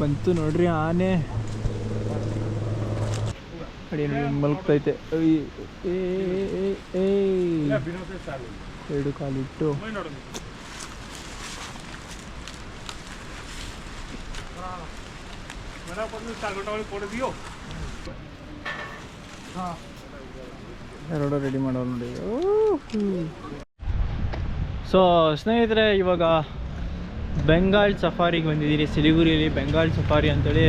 ಬಂತು ನೋಡ್ರಿ ಆನೆ. ನೋಡಿ ಮಲ್ಕ್ತೈತೆ. ಎರಡು ಕಾಲಿಟ್ಟು. ಎರಡು ರೆಡಿ ಮಾಡೋರು ನೋಡಿ. ಸೊ ಸ್ನೇಹಿತರೆ ಇವಾಗ ಬೆಂಗಾಲ್ ಸಫಾರಿಗೆ ಬಂದಿದ್ದೀರಿ. ಸಿಲಿಗುರಿಯಲ್ಲಿ ಬೆಂಗಾಲ್ ಸಫಾರಿ ಅಂತೇಳಿ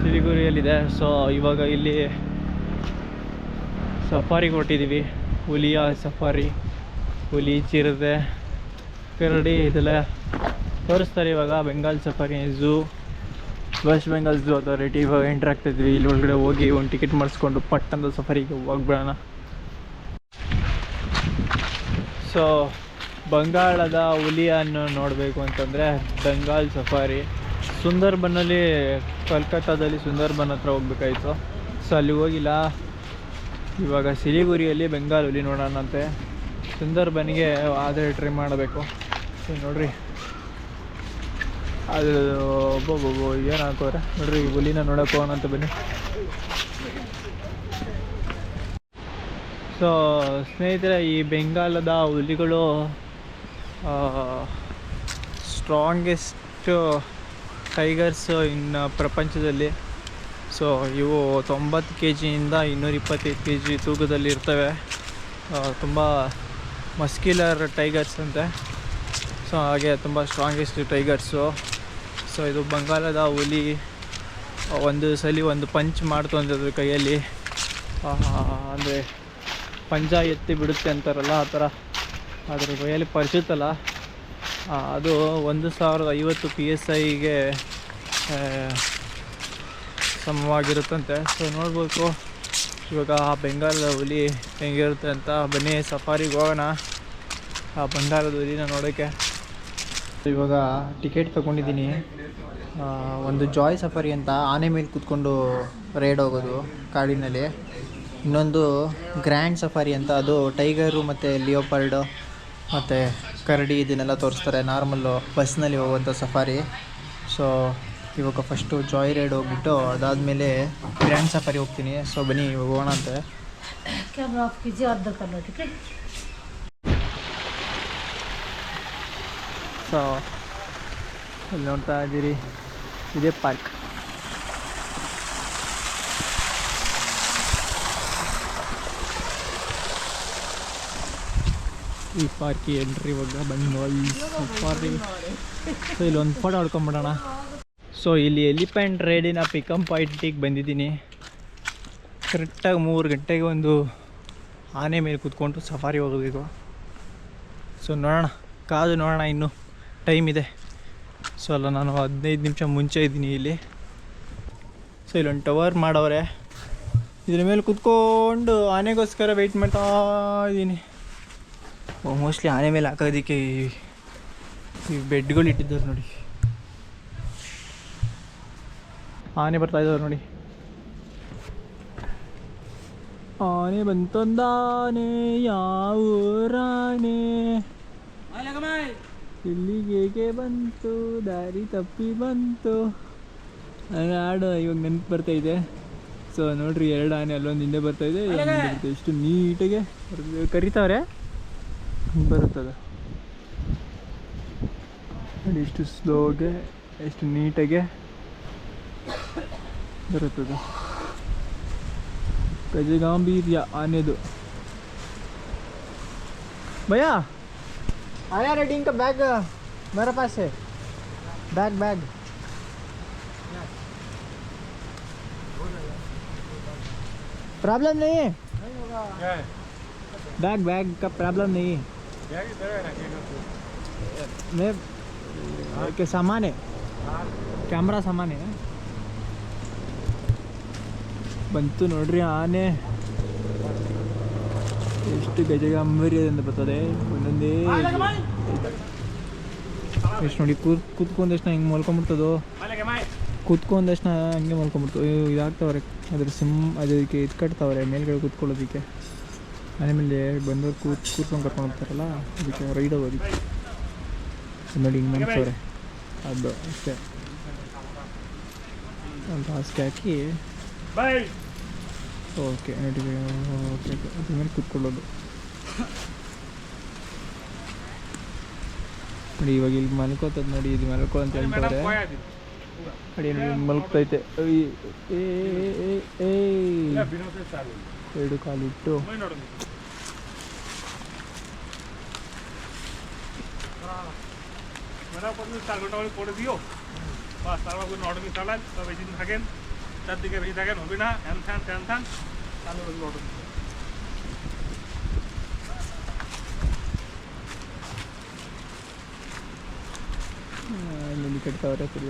ಸಿಲಿಗುರಿಯಲ್ಲಿದೆ. ಸೊ ಇವಾಗ ಇಲ್ಲಿ ಸಫಾರಿಗೆ ಹೊಟ್ಟಿದ್ದೀವಿ ಹುಲಿಯ ಸಫಾರಿ. ಹುಲಿ ಚಿರತೆ. ಕರಡಿ ಇದೆಲ್ಲ ತೋರಿಸ್ತಾರೆ ಇವಾಗ. Bengal safari zoo West Bengal zoo authority ಇವಾಗ ಎಂಟ್ರ್ ಆಗ್ತಿದ್ವಿ ಇಲ್ಲಿ ಒಳಗಡೆ ಹೋಗಿ ಒಂದು ಟಿಕೆಟ್ ಮಾಡಿಸ್ಕೊಂಡು ಪಟ್ಟಣದ ಸಫಾರಿಗೆ ಹೋಗ್ಬಿಡೋಣ. ಸೊ ಬಂಗಾಳದ ಹುಲಿಯನ್ನು ನೋಡಬೇಕು ಅಂತಂದರೆ ಬೆಂಗಾಲ್ ಸಫಾರಿ ಸುಂದರ್ಬನಲ್ಲಿ ಕಲ್ಕತ್ತಾದಲ್ಲಿ ಸುಂದರ್ಬನ್ ಹತ್ರ ಹೋಗ್ಬೇಕಾಯ್ತು. ಸೊ ಅಲ್ಲಿ ಹೋಗಿಲ್ಲ. ಇವಾಗ ಸಿಲಿಗುರಿಯಲ್ಲಿ ಬೆಂಗಾಲ್ ಹುಲಿ ನೋಡೋಣಂತೆ ಸುಂದರ್ಬನ್ಗೆ ಆದರೆ ಟ್ರೈ ಮಾಡಬೇಕು. ನೋಡ್ರಿ. ಅದು ಒಬ್ಬೊಬ್ಬೊಬ್ಬ ಏನು ಹಾಕೋರೆ? ನೋಡ್ರಿ ಹುಲಿನ ನೋಡಕ್ಕೆ ಹೋಗೋಣ ಅಂತ ಬನ್ನಿ. ಸೊ ಸ್ನೇಹಿತರೆ, ಈ ಬೆಂಗಾಲದ ಹುಲಿಗಳು ಸ್ಟ್ರಾಂಗೆಸ್ಟ್ ಟೈಗರ್ಸ್ ಇನ್ ಪ್ರಪಂಚದಲ್ಲಿ. ಸೊ ಇವು ತೊಂಬತ್ತು ಕೆ ಜಿಯಿಂದ ಇನ್ನೂರ ಇಪ್ಪತ್ತೈದು ಕೆ ಜಿ ತೂಕದಲ್ಲಿ ಇರ್ತವೆ. ತುಂಬ ಮಸ್ಕ್ಯುಲರ್ ಟೈಗರ್ಸ್ ಅಂತೆ. ಸೊ ಹಾಗೆ ತುಂಬ ಸ್ಟ್ರಾಂಗೆಸ್ಟ್ ಟೈಗರ್ಸು ಸೊ ಇದು ಬಂಗಾಲದ ಹುಲಿ ಒಂದು ಸಲ ಒಂದು ಪಂಚ್ ಮಾಡ್ತು ಅಂತದ್ರ ಕೈಯಲ್ಲಿ. ಅಂದರೆ ಪಂಜ ಎತ್ತಿ ಬಿಡುತ್ತೆ ಅಂತಾರಲ್ಲ ಆ ಥರ ಅದ್ರ ಬಯಲು ಪರಿಶುತ್ತಲ್ಲ ಅದು ಒಂದು ಸಾವಿರದ ಐವತ್ತು ಪಿ ಎಸ್ ಐಗೆ ಸಮವಾಗಿರುತ್ತಂತೆ. ಸೊ ನೋಡ್ಬೇಕು. ಇವಾಗ ಆ ಬೆಂಗಾಲದ ಹುಲಿ ಹೆಂಗಿರುತ್ತೆ ಅಂತ. ಬನ್ನಿ ಸಫಾರಿಗೆ ಹೋಗೋಣ. ಆ ಬಂಗಾಲದ ಹುಲಿನ ನೋಡೋಕ್ಕೆ ಇವಾಗ ಟಿಕೆಟ್ ತೊಗೊಂಡಿದ್ದೀನಿ. ಒಂದು ಜಾಯ್ ಸಫಾರಿ ಅಂತ ಆನೆ ಮೇಲೆ ಕೂತ್ಕೊಂಡು ರೈಡ್ ಹೋಗೋದು ಕಾಡಿನಲ್ಲಿ. ಇನ್ನೊಂದು ಗ್ರ್ಯಾಂಡ್ ಸಫಾರಿ ಅಂತ. ಅದು ಟೈಗರು ಮತ್ತು ಲಿಯೋಪರ್ಡು ಮತ್ತು ಕರಡಿ ಇದನ್ನೆಲ್ಲ ತೋರಿಸ್ತಾರೆ. ನಾರ್ಮಲ್ಲು ಬಸ್ನಲ್ಲಿ ಹೋಗುವಂಥ ಸಫಾರಿ. ಸೊ ಇವಾಗ ಫಸ್ಟು ಜಾಯ್ ರೈಡ್ ಹೋಗ್ಬಿಟ್ಟು ಅದಾದಮೇಲೆ ಗ್ರ್ಯಾಂಡ್ ಸಫಾರಿ ಹೋಗ್ತೀನಿ. ಸೊ ಬನ್ನಿ ಇವಾಗ ಹೋಗೋಣ ಅಂತೆ. ಸೊ ಇಲ್ಲಿ ನೋಡ್ತಾ ಇದ್ದೀರಿ. ಇದೇ ಪಾರ್ಕ್ ಈ ಪಾರ್ಕಿ ಎಂಟ್ರಿ ಇವಾಗ ಬಂದ್ವಲ್ ಸಫಾರಿ ಸೊ ಇಲ್ಲಿ ಒಂದು ಫೋಟೋ ಹೊಡ್ಕೊಂಬಿಡೋಣ. ಸೊ ಇಲ್ಲಿ ಎಲಿಫೆಂಟ್ ರೈಡಿನ ಪಿಕಂ ಪಾಯಿಂಟಿಗೆ ಬಂದಿದ್ದೀನಿ. ಕರೆಕ್ಟಾಗಿ ಮೂರು ಗಂಟೆಗೆ ಒಂದು ಆನೆ ಮೇಲೆ ಕೂತ್ಕೊಂಡು ಸಫಾರಿ ಹೋಗಬೇಕು ಸೊ ನೋಡೋಣ. ಕಾದು ನೋಡೋಣ ಇನ್ನು. ಟೈಮ್ ಇದೆ. ಸೊ ಅಲ್ಲ, ನಾನು ಹದಿನೈದು ನಿಮಿಷ ಮುಂಚೆ ಇದ್ದೀನಿ ಇಲ್ಲಿ. ಸೊ ಇಲ್ಲೊಂದು ಟವರ್ ಮಾಡವ್ರೆ. ಇದ್ರ ಮೇಲೆ ಕೂತ್ಕೊಂಡು ಆನೆಗೋಸ್ಕರ ವೆಯ್ಟ್ ಮಾಡ್ತಾ ಇದ್ದೀನಿ. ಮೋಸ್ಟ್ಲಿ ಆನೆ ಮೇಲೆ ಹಾಕೋದಕ್ಕೆ ಈ- ಬೆಡ್ಗಳು ಇಟ್ಟಿದ್ದಾರೆ ನೋಡಿ. ಆನೆ ಬರ್ತಾ ಇದ್ದಾರೆ ನೋಡಿ. ಆನೆ ಬಂತೊಂದಾನೆ ಇಲ್ಲಿಗೆ ಬಂತು? ದಾರಿ ತಪ್ಪಿ ಬಂತು. ನನ್ನ ಹಾಡು ಇವಾಗ ನೆನಪು ಬರ್ತಾ ಇದೆ. ಸೊ ನೋಡ್ರಿ, ಎರಡು ಆನೆ ಅಲ್ಲೊಂದು ಹಿಂದೆ ಬರ್ತಾ ಇದೆ ಎಷ್ಟು ನೀಟಾಗೆ. ಕರಿತಾವ್ರೆ. ಹಿಂಗೆ ಬರುತ್ತದೆ ನೋಡಿ ಎಷ್ಟು ಸ್ಲೋಗೆ ಎಷ್ಟು ನೀಟಾಗೆ ಬರುತ್ತದೆ ಗಜಗಾಂಭೀರ್ಯ ಆನೆದು ಭಯ್ಯ आया रेडिंग का बैग मेरे पास है बैग बैग प्रॉब्लम नहीं है बैग बैग का प्रॉब्लम नहीं है मैं के सामान है ಕ್ಯಾಮ್ರಾ ಸಾಮಾನೆ ಬಂತು ನೋಡ್ರಿ ಆನೆ ಎಷ್ಟು ಗಜಗಾಂಭೀರ್ಯದಿಂದ ಬರ್ತದೆ ಒಂದೊಂದೇ ಎಷ್ಟು ನೋಡಿ ಕೂತ್ ಕೂತ್ಕೊಂಡ ತಕ್ಷಣ ಹಿಂಗೆ ಮಲ್ಕೊಂಬಿಡ್ತದೋ ಕೂತ್ಕೊಂಡ ತಕ್ಷಣ ಹಂಗೆ ಮಲ್ಕೊಂಬಿಡ್ತು ಇದಾಗ್ತವ್ರೆ ಅದ್ರ ಸಿಮ್ ಅದಕ್ಕೆ ಇದು ಕಟ್ತಾವ್ರೆ ಮೇಲ್ಗಡೆ ಕೂತ್ಕೊಳ್ಳೋದಕ್ಕೆ ಮನೆ ಮೇಲೆ ಬಂದವ್ರು ಕೂತ್ ಕೂತ್ಕೊಂಡು ಕರ್ಕೊಂಡು ಹೋಗ್ತಾರಲ್ಲ ಅದಕ್ಕೆ ರೈಡ್ ಹೋಗೋದಕ್ಕೆ ನೋಡಿ ಹಿಂಗೆ ಮನ್ಸವ್ರೆ. ಅದು ಅಷ್ಟೇ. ಒಂದು ಹಾಸಿಗೆ ಹಾಕಿ. ಓಕೆ ನೋಡಿ ಓಕೆ ಓಕೆ ಅದ್ರ ಮೇಲೆ ಕೂತ್ಕೊಳ್ಳೋದು. ನೋಡಿ ಇವಾಗ ಇಲ್ಲಿ ಮಲ್ಕೋತದ ನೋಡಿ ಇದು ಮಲ್ಕೋ ಅಂತ ಹೇಳ್ತಾರೆ. ನೋಡಿ ಮಲ್ಕ್ತೈತೆ ಅಯ್ಯ್, ಏ ಏ, ಏ, ಏ. ಎರಡು ಕಾಲಿಟ್ಟು. পর্যন্ত চার ঘণ্টা করে করে দিও। বাস, তারপর কোনো অটোমি চালান বা দিন থাকেন। চারদিকে বেশি থাকেন, হবে না? হ্যান থ্যান ত্যান থ্যান তারপর অটোমি लिमिटेड कवर है पूरी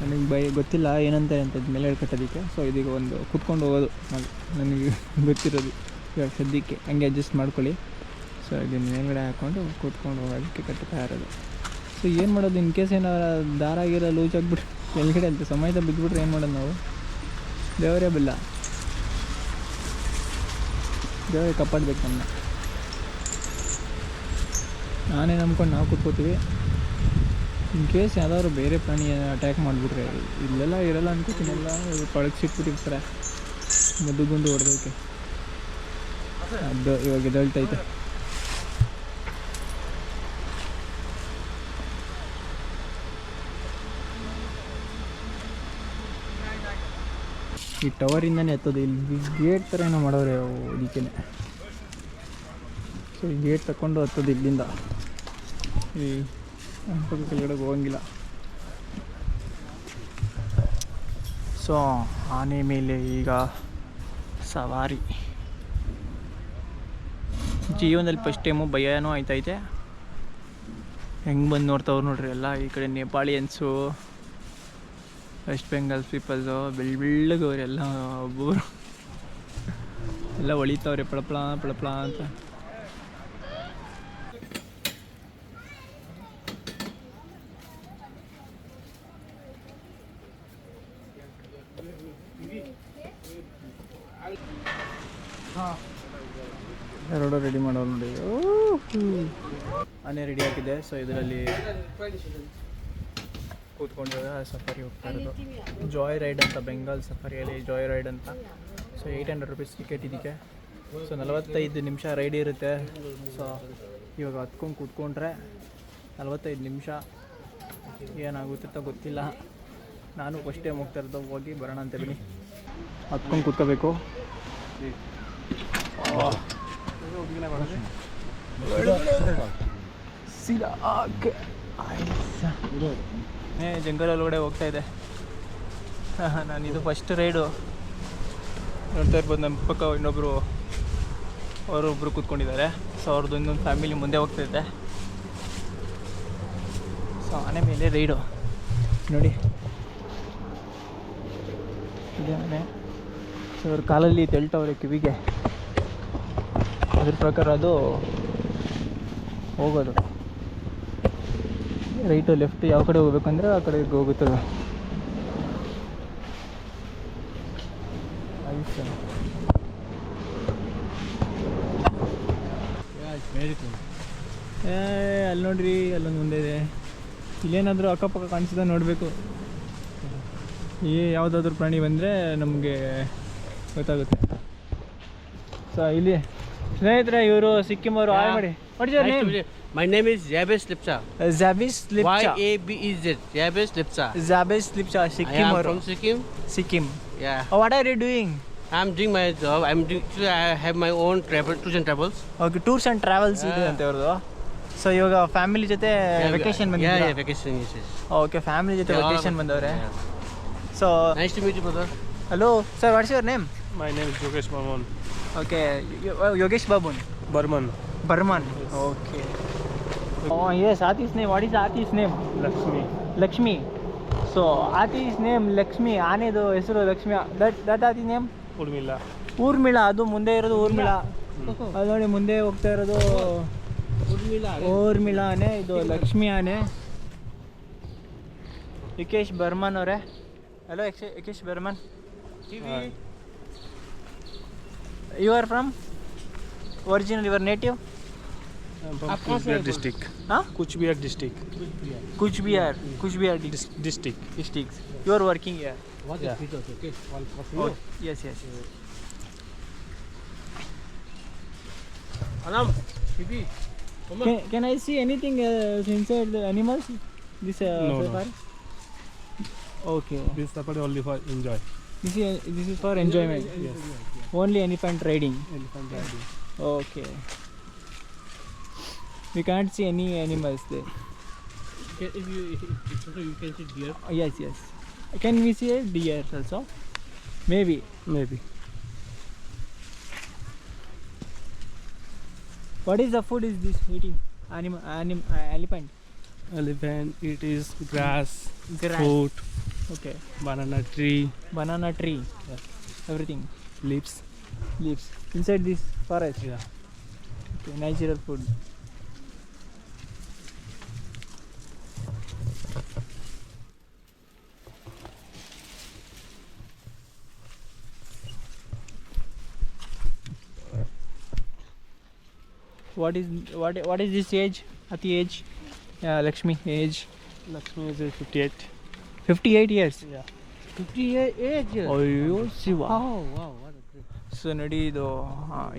ನನಗೆ ಬೈ ಗೊತ್ತಿಲ್ಲ ಏನಂತಾರೆ ಅಂತ ಮೇಲೆ ಕಟ್ಟೋದಕ್ಕೆ ಸೊ ಇದೀಗ ಒಂದು ಕುತ್ಕೊಂಡು ಹೋಗೋದು ನನಗೆ ಗೊತ್ತಿರೋದು. ಇವಾಗ ಸದ್ಯಕ್ಕೆ ಹಂಗೆ ಅಡ್ಜಸ್ಟ್ ಮಾಡ್ಕೊಳ್ಳಿ. ಸೊ ಇದನ್ನು ಮೇಲ್ಗಡೆ ಹಾಕ್ಕೊಂಡು ಕೂತ್ಕೊಂಡು ಹೋಗೋದಕ್ಕೆ ಕಟ್ಟುತ್ತಾ ಇರೋದು. ಸೊ ಏನು ಮಾಡೋದು? ಇನ್ ಕೇಸ್ ಏನಾರ ದಾರ ಆಗಿರ ಲೂಸ್ ಆಗಿಬಿಟ್ರೆ ಮೇಲ್ಗಡೆ ಅಂತ ಸಮಯದ ಬಿದ್ದುಬಿಟ್ರೆ ಏನು ಮಾಡೋದು ನಾವು? ದೇವರೇ ಬಿಲ್ಲ. ದೇವರೇ ಕಪ್ಪಾಡ್ಬೇಕು ನಮ್ಮನ್ನ. ನಾನೇ ನಂಬ್ಕೊಂಡು ನಾವು ಕೂತ್ಕೋತೀವಿ. ಇನ್ ಕೇಸ್ ಯಾವ್ದಾದ್ರು ಬೇರೆ ಪ್ರಾಣಿ ಅಟ್ಯಾಕ್ ಮಾಡಿಬಿಟ್ರೆ, ಇಲ್ಲೆಲ್ಲ ಇರಲ್ಲ ಅನ್ಕೋತೀನಿ ಎಲ್ಲ ಪಳಗಿಸಿಟ್ಬಿಟ್ಟಿರ್ತಾರೆ. ಮುದ್ದುಗುಂದು ಹೊಡೆದೋಕೆ. ಅದು ಇವಾಗ ಎದಳ್ತೈತೆ ಈ ಟವರಿಂದನೇ ಎತ್ತೋದು. ಇಲ್ಲಿ ಗೇಟ್ ಥರ ಏನೋ ಮಾಡೋರೆ ಇದಕ್ಕೇನೆ ಇದಕ್ಕೆ ಸೊ ಈ ಗೇಟ್ ತಗೊಂಡು ಹತ್ತೋದು ಇಲ್ಲಿಂದ. ಈ ಅನ್ಕೋದು ಕೆಳಗಡೆ ಹೋಗಂಗಿಲ್ಲ. ಸೊ ಆನೆ ಮೇಲೆ ಈಗ ಸವಾರಿ. ಜೀವನದಲ್ಲಿ ಫಸ್ಟ್ ಟೈಮು ಭಯನೂ ಆಯ್ತೈತೆ. ಹೆಂಗೆ ಬಂದು ನೋಡ್ತಾವ್ರು ನೋಡ್ರಿ ಎಲ್ಲ ಈ ಕಡೆ ನೇಪಾಳಿಯನ್ಸು ವೆಸ್ಟ್ ಬೆಂಗಾಲ್ ಪೀಪಲ್ಸು ಬೆಳ್ಳಗವ್ರು ಎಲ್ಲ ಒಬ್ಬರು ಎಲ್ಲ ಹೊಳಿತಾವ್ರೆ ಪಳಪಳ ಪಳಪಳ ಅಂತ. ಎರಡು ರೆಡಿ ಮಾಡೋರು ನೋಡಿ. ಆನೆ ರೆಡಿ ಆಗಿದೆ ಸೊ ಇದರಲ್ಲಿ ಕೂತ್ಕೊಂಡು ಸಫಾರಿ ಹೋಗ್ತಾ ಇರೋದು. ಜಾಯ್ ರೈಡ್ ಅಂತ ಬೆಂಗಾಲ್ ಸಫಾರಿಯಲ್ಲಿ ಜಾಯ್ ರೈಡ್ ಅಂತ. So eight hundred rupees ticket ಇದಕ್ಕೆ. ಸೊ ನಲವತ್ತೈದು ನಿಮಿಷ ರೈಡ್ ಇರುತ್ತೆ. ಸೊ ಇವಾಗ ಹತ್ಕೊಂಡು ಕೂತ್ಕೊಂಡ್ರೆ ನಲವತ್ತೈದು ನಿಮಿಷ. ಏನಾಗುತ್ತೆ ಗೊತ್ತಿಲ್ಲ. ನಾನು ಫಸ್ಟ್ ಟೈಮ್ ಹೋಗ್ತಾ ಇರೋದು. ಹೋಗಿ ಬರೋಣ ಅಂತ ಬನ್ನಿ ಹತ್ಕೊಂಡು ಕೂತ್ಕೋಬೇಕು. ಏ ಜಂಗಲ್ ಒಳಗಡೆ ಹೋಗ್ತಾ ಇದೆ. ನಾನು ಇದು ಫಸ್ಟ್ ರೈಡು ನೋಡ್ತಾ ಇರ್ಬೋದು, ನಮ್ಮ ಪಕ್ಕ ಇನ್ನೊಬ್ಬರು ಅವರೊಬ್ಬರು ಕೂತ್ಕೊಂಡಿದ್ದಾರೆ. ಸೊ ಅವ್ರದ್ದು ಇನ್ನೊಂದು ಫ್ಯಾಮಿಲಿ ಮುಂದೆ ಹೋಗ್ತೈತೆ ಸೊ ಆನೆ ಮೇಲೆ ರೈಡು ನೋಡಿ. ಇದೆ ಆನೆ. ಸೊ ಅವ್ರ ಕಾಲಲ್ಲಿ ತೆಳ್ತವ್ರೆ ಕಿವಿಗೆ. ಅದ್ರ ಪ್ರಕಾರ ಅದು ಹೋಗೋದು. ರೈಟು ಲೆಫ್ಟ್ ಯಾವ ಕಡೆ ಹೋಗ್ಬೇಕಂದ್ರೆ ಆ ಕಡೆ ಹೋಗುತ್ತದೆ. ಏ, ಅಲ್ಲಿ ನೋಡ್ರಿ, ಅಲ್ಲೊಂದು ಮುಂದೆ ಇದೆ. ಇಲ್ಲೇನಾದರೂ ಅಕ್ಕಪಕ್ಕ ಕಾಣಿಸಿದ ನೋಡಬೇಕು. ಈ ಯಾವುದಾದ್ರೂ ಪ್ರಾಣಿ ಬಂದರೆ ನಮಗೆ ಗೊತ್ತಾಗುತ್ತೆ. ಸೊ ಇಲ್ಲಿ ಸ್ನೇಹಿತರೆ ಇವರು ಸಿಕ್ಕಿಂ ಅವರು ಹಾಯ್ ಮಾಡಿ. ಮೈ ನೇಮ್ ಇಸ್ ಜಾಬೇಸ್ ಲಿಪ್ಸಾ ಜಾಬೀಸ್ ಲಿಪ್ಸಾ ಎ ಬಿ ಇಸ್ ಇಟ್ ಜಾಬೇಸ್ ಲಿಪ್ಸಾ ಜಾಬೇಸ್ ಲಿಪ್ಸಾ Sikkim from Sikkim Sikkim yeah what are you doing I am doing my job I am have my own travel tours and travels okay tours and travels ಇದೆ ಅಂತ ಅವ್ರದ್ದು. So ಇವಾಗ family ಜೊತೆ vacation ಬಂದಿದೆ vacation is okay family ಜೊತೆ vacation ಬಂದವರೆ. So nice to meet you brother hello sir what's your name my name is ಜೋಗೇಶ್ ಮಾಮೋನ್ okay Yogesh ಬಾಬುನ್ Barman. Barman. Okay yes ಆತೀಸ್ name. What is ಆತೀಸ್ ನೇಮ್? ಲಕ್ಷ್ಮಿ. ಲಕ್ಷ್ಮಿ. ಸೊ ಆತೀಸ್ ನೇಮ್ ಲಕ್ಷ್ಮಿ. ಆನೆದು ಹೆಸರು ಲಕ್ಷ್ಮಿ. ದಟ್ ದಟ್ ಆತಿ name? Urmila. Urmila. ಅದು ಮುಂದೆ ಇರೋದು ಊರ್ಮಿಳ. ಅದು ನೋಡಿ ಮುಂದೆ ಹೋಗ್ತಾ ಇರೋದು ಊರ್ಮಿಳ ಆನೆ. ಇದು ಲಕ್ಷ್ಮಿ ಆನೆ. ಯುಕೇಶ್ ಬರ್ಮನ್ ಅವರೇ. Hello ಯಕೇಶ್ Barman you are from? Original your native? District कुछ भी आर डिस्ट्रिक्ट कुछ भी आर कुछ भी are district district you are working can I see anything inside animals okay only for enjoy This is this is for enjoyment. Yes. Only elephant riding. Elephant riding. Okay. We can't see any animals there. If you, if you can see deer. Uh, yes, yes. Can we see a deer also? Maybe. Maybe. What is the food is this eating? Animal, anim, uh, elephant. Elephant. It is grass. Grass. Food. Okay. banana tree Banana tree. Everything. leaves Leaves. Inside this forest. yeah Okay. Natural food. What is what what is this age? At the age, uh, Lakshmi age, lakshmi is 58 58 years. yeah. 50 year age. ಅಯ್ಯೋ Shiva. Oh. So ನಡಿ ಇದು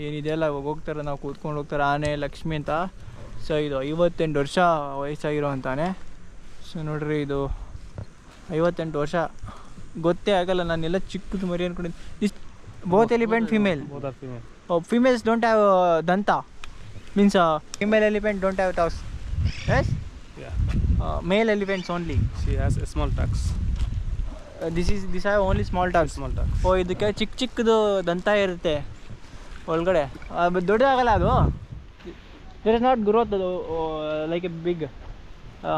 ಏನಿದೆ ಅಲ್ಲ ಇವಾಗ ಹೋಗ್ತಾರೆ ನಾವು ಕೂತ್ಕೊಂಡು ಹೋಗ್ತಾರೆ ಆನೆ ಲಕ್ಷ್ಮಿ ಅಂತ. ಸೊ ಇದು ಐವತ್ತೆಂಟು ವರ್ಷ ವಯಸ್ಸಾಗಿರೋ ಅಂತಾನೆ. ಸೊ ನೋಡ್ರಿ ಇದು ಐವತ್ತೆಂಟು ವರ್ಷ. ಗೊತ್ತೇ ಆಗಲ್ಲ ನಾನೆಲ್ಲ ಚಿಕ್ಕದು ಮರಿ ಅನ್ಕೊಂಡಿದ್ದೆ is both elephant female females don't have ದಂತ. Means female elephant don't have tusks yeah. Male elephants only she has a small tucks this is this have only small tusks small tucks ಓ ಇದಕ್ಕೆ ಚಿಕ್ಕ ಚಿಕ್ಕದು ದಂತ ಇರುತ್ತೆ ಒಳಗಡೆ. ದೊಡ್ಡದಾಗಲ್ಲ ಅದು? ದರ್ ಇಸ್ ನಾಟ್ ಗ್ರೋತ್ ಅದು like a big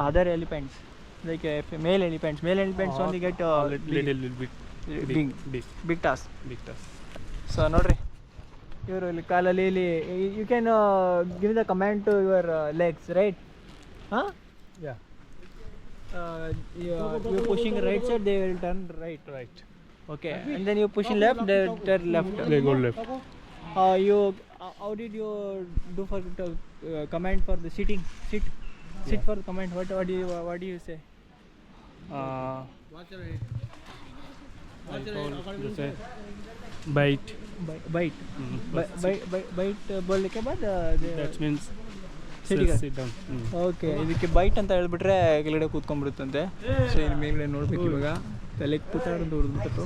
other elephants like male elephants male elephants only get little, little, little bit big big tusks big tusks so ನೋಡ್ರಿ. ಇವರು ಇಲ್ಲಿ ಕಾಲಲ್ಲಿ ಇಲ್ಲಿ you can give the comment to your legs right ಹಾಂ Yeah. Uh, you, uh, you're pushing right side, they will turn right. Right. Okay, and then you pushing left, they will turn left. They go left. Uh, you, uh, how did you do for the uh, command for the sitting? Sit, sit yeah. for command. What, what do you, what do you say? Uh, Watch your head. जैसे bite bite bite bite बोलने के बाद that's means okay ಇದಕ್ಕೆ bite ಅಂತ ಹೇಳ್ಬಿಟ್ರೆ ಕೆಳಗಡೆ ಕೂತ್ಕೊಂಡ್ಬಿಡುತ್ತಂತೆ. So ಇನ್ನು ಮೇಲ್ಗಡೆ ನೋಡ್ಬೇಕು ಇವಾಗ? ತಲೆಗೆ ಪುಟಾರ ಅಂತ ಹೊಡೆದ್ಬಿಟ್ಟು?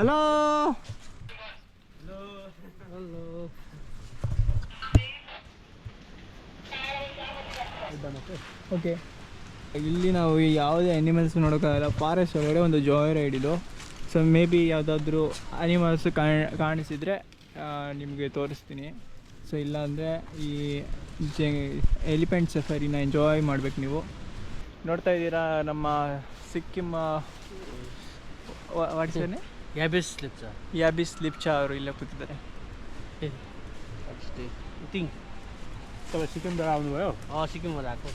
ಹಲೋ. ಓಕೆ ಇಲ್ಲಿ ನಾವು ಯಾವುದೇ ಅನಿಮಲ್ಸ್ ನೋಡೋಕ್ಕಾಗಲ್ಲ. ಫಾರೆಸ್ಟ್ ಒಳಗಡೆ ಒಂದು ಜಾಯ್ ರೈಡ್ ಇದು. ಸೊ ಮೇ ಬಿ ಯಾವುದಾದ್ರೂ ಅನಿಮಲ್ಸ್ ಕಾಣಿಸಿದರೆ ನಿಮಗೆ ತೋರಿಸ್ತೀನಿ ಸೊ ಇಲ್ಲಾಂದರೆ ಈ ಜೆ ಎಲಿಫೆಂಟ್ ಸಫಾರಿನ ಎಂಜಾಯ್ ಮಾಡ್ಬೇಕು ನೀವು ನೋಡ್ತಾ ಇದ್ದೀರಾ ನಮ್ಮ ಸಿಕ್ಕಿಂ ವಾಟ್ಸನೆ Yabis Lipsa. ಯಾಬಿಸ್ ಲಿಪ್ಚಾ ಅವರು ಇಲ್ಲೇ ಕೂತಿದ್ದಾರೆ What's the thing? तपाईँ सिक्किमबाट आउनुभयो अँ सिक्किमबाट आएको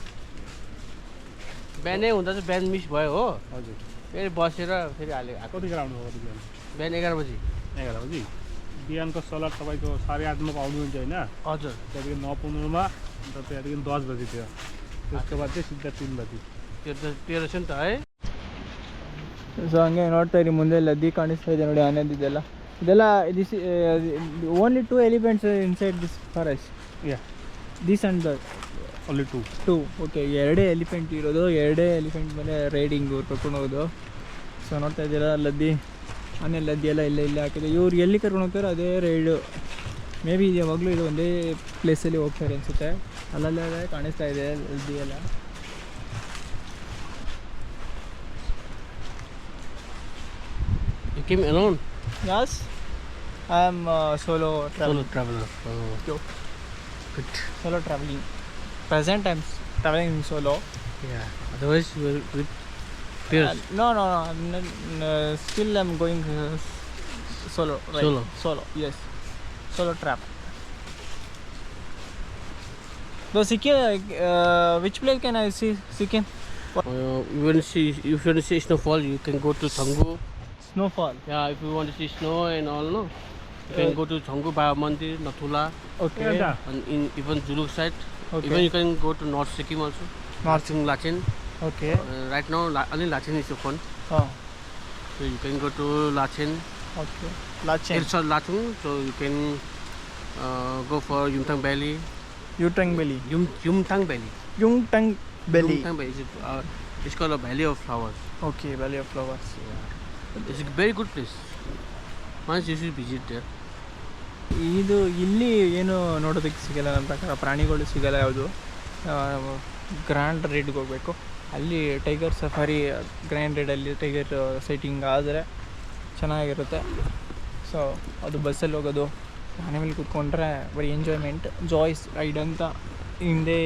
बिहानै हुँदा चाहिँ बिहान मिस भयो हो हजुर फेरि बसेर फेरि हाले आएको कतिखेर आउनुभयो कति बिहान बिहान एघार बजी एघार बजी बिहानको सलाद तपाईँको साढे आठमा आउनुहुन्छ होइन हजुर त्यहाँदेखि नपुग्नुमा अन्त त्यहाँदेखि दस बजी थियो त्यसको बाद चाहिँ सिधा तिन बजी त्यो त तेह्र छ नि त है ಸೊ ಹಂಗೆ ನೋಡ್ತಾ ಇರಿ ಮುಂದೆ ಲದ್ದಿ ಕಾಣಿಸ್ತಾ ಇದೆ ನೋಡಿ ಆನೆದಿದೆಲ್ಲ ಇದೆಲ್ಲ this only two elephants inside this forest yeah this and the only two two okay ಎರಡೇ ಎಲಿಫೆಂಟ್ ಇರೋದು ಎರಡೇ ಎಲಿಫೆಂಟ್ ಮೇಲೆ ರೈಡಿಂಗ್ ಕರ್ಕೊಂಡು ಹೋಗೋದು. ಸೊ ನೋಡ್ತಾ ಇದ್ದೀರಾ ಲದ್ದಿ? ಆನೆ ಲದ್ದಿ ಎಲ್ಲ ಇಲ್ಲೇ ಇಲ್ಲೇ ಹಾಕಿದೆ. ಇವ್ರು ಎಲ್ಲಿ ಕರ್ಕೊಂಡು ಹೋಗ್ತಾರೋ ಅದೇ ರೈಡು ಮೇ ಬಿ ಯಾವಾಗಲೂ ಇದು ಒಂದೇ ಪ್ಲೇಸಲ್ಲಿ ಹೋಗ್ತಾರೆ ಅನಿಸುತ್ತೆ. ಅಲ್ಲಲ್ಲೇ ಕಾಣಿಸ್ತಾ ಇದೆ ಲದ್ದಿ ಎಲ್ಲ. You came alone? Yes I am solo Solo traveler. Oh, good. solo traveling. present I'm traveling solo. Yeah. Otherwise you will with peers. Uh, no, no, no. I'm not, uh, still I'm going uh, solo. Right? Solo. Solo. Yes. Solo trap. So Sikkim, uh, which place can I see Sikkim? Uh, you want see if you want to see snowfall, you can go to Sangu. Snowfall. Yeah, if you want to see snow and all, no. You can go to Changu, Baba Mandir, Nathula, okay. Yeah. and in, even Zuluk site. Okay. Even you can go to North Sikkim also. North Sikkim, Lachin. Okay. Uh, right now, La- only Lachin is open. Oh. So you can go to Lachin. Okay. Lachin. It's Lachin, so you can uh, go for Yumtang Valley. Yumtang Valley. Yum Yumtang Valley. Yumtang Valley. Yumtang Valley. It's, uh, it's called a Valley of Flowers. Okay, Valley of Flowers. Yeah. It's a very good place. Once you should visit there. ಇದು ಇಲ್ಲಿ ಏನು ನೋಡೋದಕ್ಕೆ ಸಿಗಲ್ಲ, ನನ್ನ ಪ್ರಕಾರ ಪ್ರಾಣಿಗಳು ಸಿಗಲ್ಲ ಯಾವುದು. ಗ್ರ್ಯಾಂಡ್ ರೈಡ್ಗೆ ಹೋಗಬೇಕು. ಅಲ್ಲಿ ಟೈಗರ್ ಸಫಾರಿ ಗ್ರ್ಯಾಂಡ್ ರೈಡಲ್ಲಿ ಟೈಗರ್ ಸೈಟಿಂಗ್ ಆದರೆ ಚೆನ್ನಾಗಿರುತ್ತೆ. ಸೊ ಅದು ಬಸ್ಸಲ್ಲಿ ಹೋಗೋದು, ಮನೆ ಮೇಲೆ ಕೂತ್ಕೊಂಡ್ರೆ ಬರೀ ಎಂಜಾಯ್ಮೆಂಟ್ ಜಾಯ್ಸ್ ರೈಡ್ ಅಂತ ಹಿಂದೆ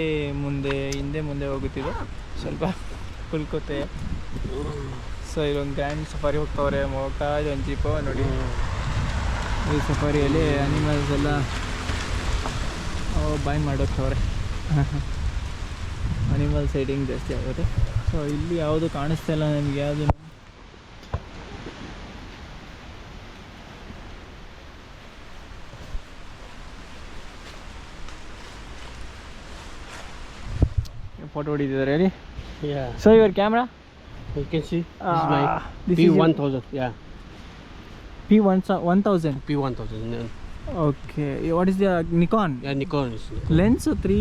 ಮುಂದೆ ಹಿಂದೆ ಮುಂದೆ ಹೋಗುತ್ತಿದೆ. ಸ್ವಲ್ಪ ಕುಲ್ಕೋತೆ. ಸೊ ಇಲ್ಲೊಂದು ಗ್ರ್ಯಾಂಡ್ ಸಫಾರಿ ಹೋಗ್ತಾವ್ರೆ ಹೋಗ್ತಾ ಇದೊಂದು ಜೀಪ ನೋಡಿ. ಈ ಸಫಾರಿಯಲ್ಲಿ ಅನಿಮಲ್ಸ್ ಎಲ್ಲ ಬಾಯ್ ಮಾಡೋಕ್ಕವ್ರೆ ಅನಿಮಲ್ ಸೈಡಿಂಗ್ ಜಾಸ್ತಿ ಆಗುತ್ತೆ. ಸೊ ಇಲ್ಲಿ ಯಾವುದು ಕಾಣಿಸ್ತಾ ಇಲ್ಲ ನನಗೆ ಯಾವುದು ಫೋಟೋ ಹೊಡಿತಿದ್ದಾರೆ ಹೇಳಿ. So your camera You can see. This Ah, is my this is your- P1000. Yeah. P one ಸ one thousand P1000. Yeah, okay what is the Nikon yeah Nikon is lens three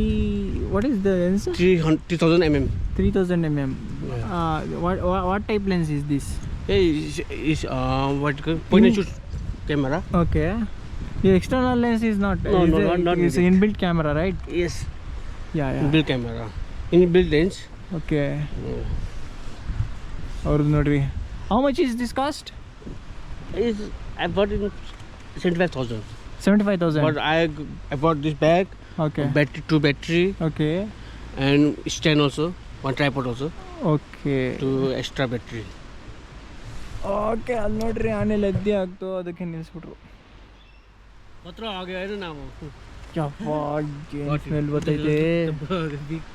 what is the lens 300 3000 mm. Three thousand M M Yeah. What type lens is this Yeah, is is uh what you call point and shoot camera. Okay. The external lens is not. No, is no, a- not- not It's with it. inbuilt camera, right? Yes. Yeah, yeah. Inbuilt camera. Inbuilt lens. Okay. Yeah. ಅವ್ರದ್ದು ನೋಡ್ರಿ how much is this cost is I bought in seventy five thousand. Seventy five thousand. But I I bought this bag. Okay. Battery two battery. Okay. And stand also one tripod also. Okay. Two extra battery. Okay ಅಲ್ಲಿ ನೋಡ್ರಿ ಆನೆ ಲದ್ದಿ ಆಗ್ತು ಅದಕ್ಕೆ ನಿಲ್ಸ್ಬಿಟ್ರು ಹತ್ರ ಹಾಗೆ ಏನು ನಾವು ಯಪ್ಪಾ ಏನು ಸ್ಮೆಲ್ ಬರ್ತೈತೆ big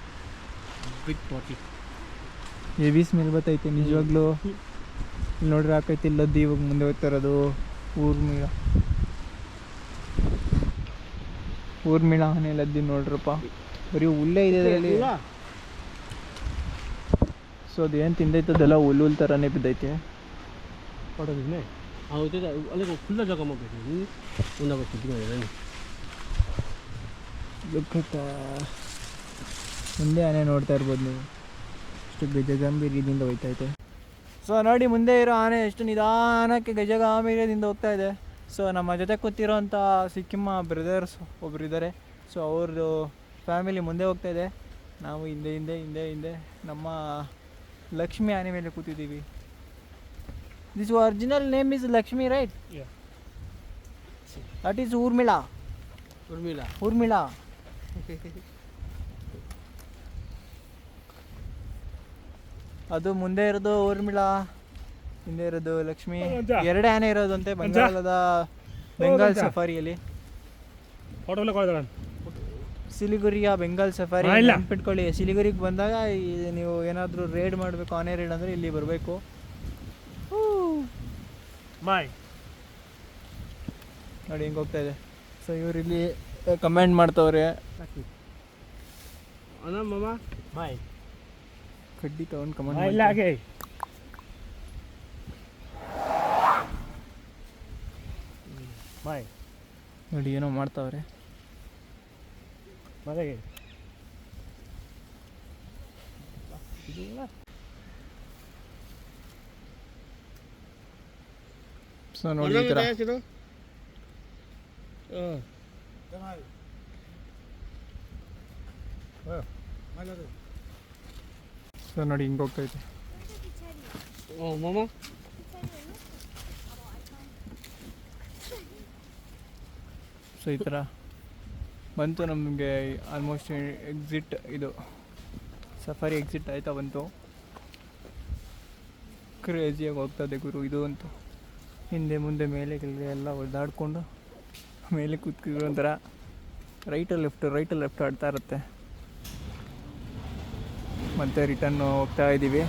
big body heavy smell ಬರ್ತೈತೆ ನಿಜವಾಗ್ಲೂ ನೋಡ್ರಿ ಆಕೈತಿ ಇಲ್ಲದ್ದು ಇವಾಗ ಮುಂದೆ ಹೋಗ್ತಾರದು ಊರ್ಮಿಳ ಊರ್ಮಿಳ ಆನೆ ಲದ್ದಿ ನೋಡ್ರಪ್ಪ. ಬರೀ ಹುಲ್ಲೇ ಇದೆ ಅದರಲ್ಲಿ. ಸೊ ಅದು ಏನು ತಿಂದೈತೆ ಅದೆಲ್ಲ ಹುಲ್ಲು ಹುಲ್ ಥರನೇ ಬಿದ್ದೈತೆ. ಮುಂದೆ ಆನೆ ನೋಡ್ತಾ ಇರ್ಬೋದು ನೀವು. ಇಷ್ಟು ಗಜಗಂಭೀರ್ಯದಿಂದ ಹೋಯ್ತೈತೆ ಸೊ ನೋಡಿ ಮುಂದೆ ಇರೋ ಆನೆ ಎಷ್ಟು ನಿಧಾನಕ್ಕೆ ಗಜಗಾಂಭೀರ್ಯದಿಂದ ಹೋಗ್ತಾ ಇದೆ. ಸೊ ನಮ್ಮ ಜೊತೆ ಕೂತಿರೋಂಥ ಸಿಕ್ಕಿಮ್ಮ ಬ್ರದರ್ಸ್ ಒಬ್ಬರು ಇದ್ದಾರೆ. ಸೊ ಅವ್ರದ್ದು ಫ್ಯಾಮಿಲಿ ಮುಂದೆ ಹೋಗ್ತಾ ಇದೆ. ನಾವು ಹಿಂದೆ ಹಿಂದೆ ಹಿಂದೆ ಹಿಂದೆ ನಮ್ಮ ಲಕ್ಷ್ಮಿ ಆನೆ ಮೇಲೆ ಕೂತಿದ್ದೀವಿ. This original name is Lakshmi right that is Urmila Urmila Urmila ಅದು ಮುಂದೆ ಇರೋದು ಊರ್ಮಿಳಾ ಹಿಂದೆ ಇರೋದು ಲಕ್ಷ್ಮಿ. ಎರಡೇ ಆನೆ ಇರೋದಂತೆ ಬಂಗಾಳದ ಬೆಂಗಾಲ್ ಸಫಾರಿಯಲ್ಲಿ. ಸಿಲಿಗುರಿಯ ಬೆಂಗಾಲ್ ಸಫಾರಿ ನೆನ್ಪಿಟ್ಕೊಳ್ಳಿ. ಸಿಲಿಗುರಿಗೆ ಬಂದಾಗ ನೀವು ಏನಾದರೂ ರೇಡ್ ಮಾಡಬೇಕು ಆನೆ ರೇಡ್ ಅಂದರೆ ಇಲ್ಲಿ ಬರಬೇಕು. ಬಾಯ್ ನೋಡಿ ಹಿಂಗೆ ಹೋಗ್ತಾ ಇದೆ. ಸೊ ಇವ್ರು ಇಲ್ಲಿ ಕಮೆಂಟ್ ಮಾಡ್ತವ್ರೆ. ಬಾಯ್ ಕಡ್ಡಿ ತಗೊಂಡು ಕಮಾಂಡ್ ಇಲ್ಲ ಹಾಗೆ ಬಾಯ್. ನೋಡಿ ಏನೋ ಮಾಡ್ತಾವ್ರೆ. ಮನೆಗೆ ಸೊ ನೋಡಿ ಈ ಥರ ಸೊ ನೋಡಿ ಹಿಂಗೆ ಹೋಗ್ತೈತೆ. ಸೊ ಈ ಥರ ಬಂತು ನಮಗೆ ಆಲ್ಮೋಸ್ಟ್ ಎಕ್ಸಿಟ್ ಇದು. ಸಫಾರಿ ಎಕ್ಸಿಟ್ ಆಯ್ತಾ ಬಂತು. ಕ್ರೇಜಿಯಾಗಿ ಹೋಗ್ತದೆ ಗುರು ಇದು ಅಂತೂ. ಹಿಂದೆ ಮುಂದೆ ಮೇಲೆ ಎಲ್ಲ ಒದ್ದಾಡ್ಕೊಂಡು ಮೇಲೆ ಕೂತ್ಕೊಂಡ್ರೆ ಒಂಥರ ರೈಟ್ ಲೆಫ್ಟ್ ರೈಟ್ ಲೆಫ್ಟ್ ಆಡ್ತಾ ಇರುತ್ತೆ. ಮತ್ತೆ ರಿಟರ್ನ್ ಹೋಗ್ತಾ ಇದ್ದೀವಿ.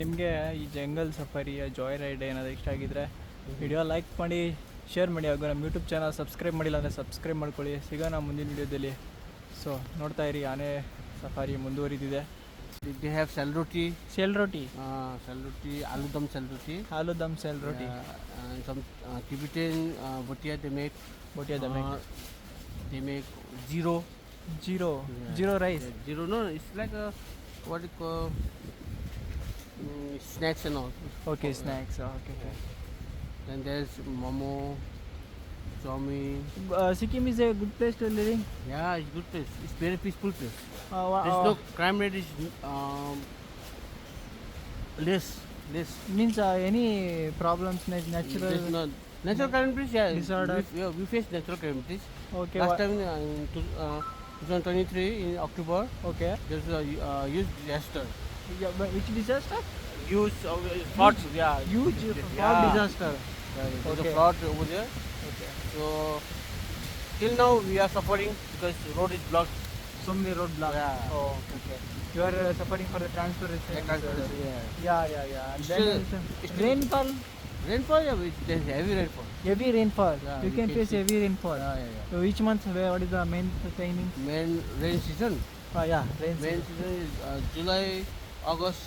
ನಿಮಗೆ ಈ ಜಂಗಲ್ ಸಫಾರಿಯ ಜಾಯ್ ರೈಡ್ ಏನಾದರೂ ಇಷ್ಟ ಆಗಿದ್ರೆ ವಿಡಿಯೋ ಲೈಕ್ ಮಾಡಿ ಶೇರ್ ಮಾಡಿ ಹಾಗೂ ನಮ್ಮ ಯೂಟ್ಯೂಬ್ ಚಾನಲ್ ಸಬ್ಸ್ಕ್ರೈಬ್ ಮಾಡಿಲ್ಲ ಅಂದರೆ ಸಬ್ಸ್ಕ್ರೈಬ್ ಮಾಡ್ಕೊಳ್ಳಿ ಸಿಗೋಣ ಮುಂದಿನ ವಿಡಿಯೋದಲ್ಲಿ ಸೊ ನೋಡ್ತಾ ಇರಿ ಆನೆ ಸಫಾರಿ ಮುಂದುವರಿದಿದೆ They have sal roti, sel roti uh, sal roti, aloo dum sal roti. Aloo dum sel roti Uh, and some uh, Tibetan uh, botia they make. uh, they make zero. Zero. Zero rice zero. No, it's like a what you call mm, snacks and all. Okay snacks okay Then there's Momo, Chomi. Uh, Sikkim is a good place to living. Yeah, it's good place. It's very peaceful place. Uh, uh, there's no crime rate is um, less. Less. Means uh, any problems natural? There's no, natural current breach, yeah. Disorder. We, yeah, we face natural current. Okay. Last time uh, in uh, 2023 in October. Okay. There's a uh, huge disaster. Yeah, which disaster? Huge, uh, huge, yeah. Huge flood yeah. disaster. There's Okay. a flood over there. Okay So till now we are suffering because the road is blocked. so many road blocks Yeah. oh okay you are uh, suffering for the transportation Yeah, transportation, yeah. yeah yeah yeah Still- then uh, still- rainfall Rainfall, yeah, there's heavy rainfall. heavy rainfall Yeah, you can can face heavy rainfall Yeah, yeah, yeah. so which month where what is the main timing Main rain season. oh yeah rain Main season. season is uh, July, August.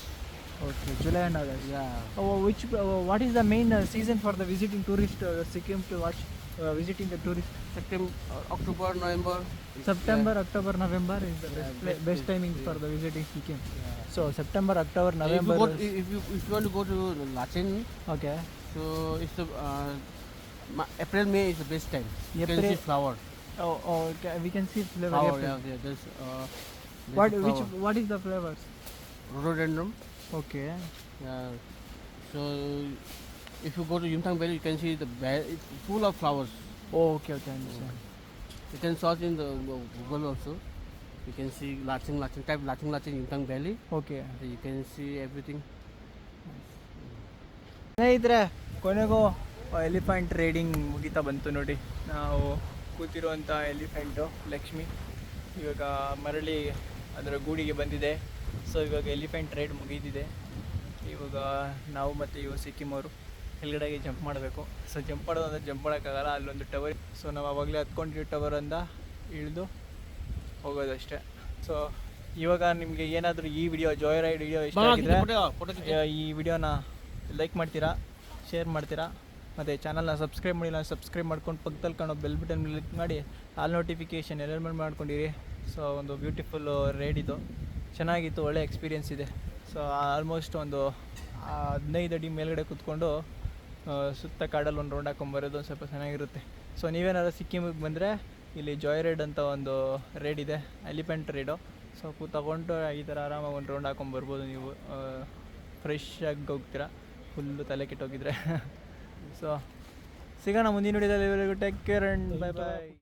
Okay july and august Yeah. oh, which uh, what is the main uh, season for the visiting tourist uh, sikkim to watch uh, visiting the tourist September, uh, October, November. september october november is the Yeah, best, pla- best- best timing for the visiting sikkim Yeah. so september october Yeah, november If you, go to, if you if you want to go to Lachen, okay so it's the uh, April May is the best time. You can April- see flower. Oh, oh okay. we can see. Flower, April. yeah, yeah. There's, uh, there's What a which what is the flavors? Rhododendron. Okay so if you go to Yumthang valley you can see the beautiful of flowers okay okay you can ಸಾಚ್ in the Google also you can see Lachung Lachung type Lachung Lachung Yumthang valley okay you can see everything ಸ್ನೇಹಿತರೆ ಕೊನೆಗೂ elephant riding ಮುಗಿತಾ ಬಂತು ನೋಡಿ. ನಾವು ಕೂತಿರುವಂಥ elephant Lakshmi. ಇವಾಗ ಮರಳಿ ಅದರ ಗೂಡಿಗೆ ಬಂದಿದೆ. ಸೊ ಇವಾಗ ಎಲಿಫೆಂಟ್ ರೈಡ್ ಮುಗಿದಿದೆ. ಇವಾಗ ನಾವು ಮತ್ತು ಇವಾಗ ಸಿಕ್ಕಿಮ್ ಅವರು. ಕೆಳಗಡೆಗೆ ಜಂಪ್ ಮಾಡಬೇಕು. ಸೊ ಜಂಪ್ ಮಾಡೋದು ಅಂದರೆ ಜಂಪ್ ಮಾಡೋಕ್ಕಾಗಲ್ಲ. ಅಲ್ಲೊಂದು ಟವರ್ ಸೊ ನಾವು ಅವಾಗಲೇ ಹತ್ಕೊಂಡಿರೋ ಟವರಿಂದ ಇಳಿದು ಹೋಗೋದಷ್ಟೇ. ಸೊ ಇವಾಗ ನಿಮಗೆ ಏನಾದರೂ ಈ ವಿಡಿಯೋ ಜಾಯ್ ರೈಡ್ ವಿಡಿಯೋ ಇಷ್ಟ ಆಗಿದ್ರೆ ಈ ವಿಡಿಯೋನ ಲೈಕ್ ಮಾಡ್ತೀರಾ ಶೇರ್ ಮಾಡ್ತೀರಾ ಮತ್ತು ಚಾನಲ್ನ ಸಬ್ಸ್ಕ್ರೈಬ್ ಮಾಡಿಲ್ಲ ಸಬ್ಸ್ಕ್ರೈಬ್ ಮಾಡ್ಕೊಂಡು ಪಕ್ಕದಲ್ಲಿ ಕಾಣೋ ಬೆಲ್ ಬಟನ್ ಕ್ಲಿಕ್ ಮಾಡಿ ಆಲ್ ನೋಟಿಫಿಕೇಷನ್ ಮೇಲೆ ಮಾಡ್ಕೊಂಡಿರಿ. ಸೊ ಒಂದು ಬ್ಯೂಟಿಫುಲ್ ರೈಡ್ ಇದು. ಚೆನ್ನಾಗಿತ್ತು, ಒಳ್ಳೆ ಎಕ್ಸ್ಪೀರಿಯೆನ್ಸ್ ಇದೆ. ಸೊ ಆಲ್ಮೋಸ್ಟ್ ಒಂದು ಹದಿನೈದು ಅಡಿ ಮೇಲ್ಗಡೆ ಕೂತ್ಕೊಂಡು ಸುತ್ತ ಕಾಡಲ್ಲಿ ಒಂದು ರೌಂಡ್ ಹಾಕೊಂಬರೋದು ಒಂದು ಸ್ವಲ್ಪ ಚೆನ್ನಾಗಿರುತ್ತೆ. ಸೊ ನೀವೇನಾದ್ರು ಸಿಕ್ಕಿಮಿಗೆ ಬಂದರೆ, ಇಲ್ಲಿ ಜಾಯ್ ರೈಡ್ ಅಂತ ಒಂದು ರೈಡ್ ಇದೆ ಎಲಿಫೆಂಟ್ ರೈಡು ಸೊ ಕೂ, ತಗೊಂಡು ಈ ಥರ ಆರಾಮಾಗಿ ಒಂದು ರೌಂಡ್ ಹಾಕೊಂಬರ್ಬೋದು ನೀವು. ಫ್ರೆಶ್ ಆಗಿ ಹೋಗ್ತೀರಾ ಫುಲ್ಲು ತಲೆ ಕೆಟ್ಟೋಗಿದ್ರೆ. ಸೊ ಸಿಗೋಣ ಮುಂದಿನ ವಿಡಿಯೋದಲ್ಲಿ take care and bye bye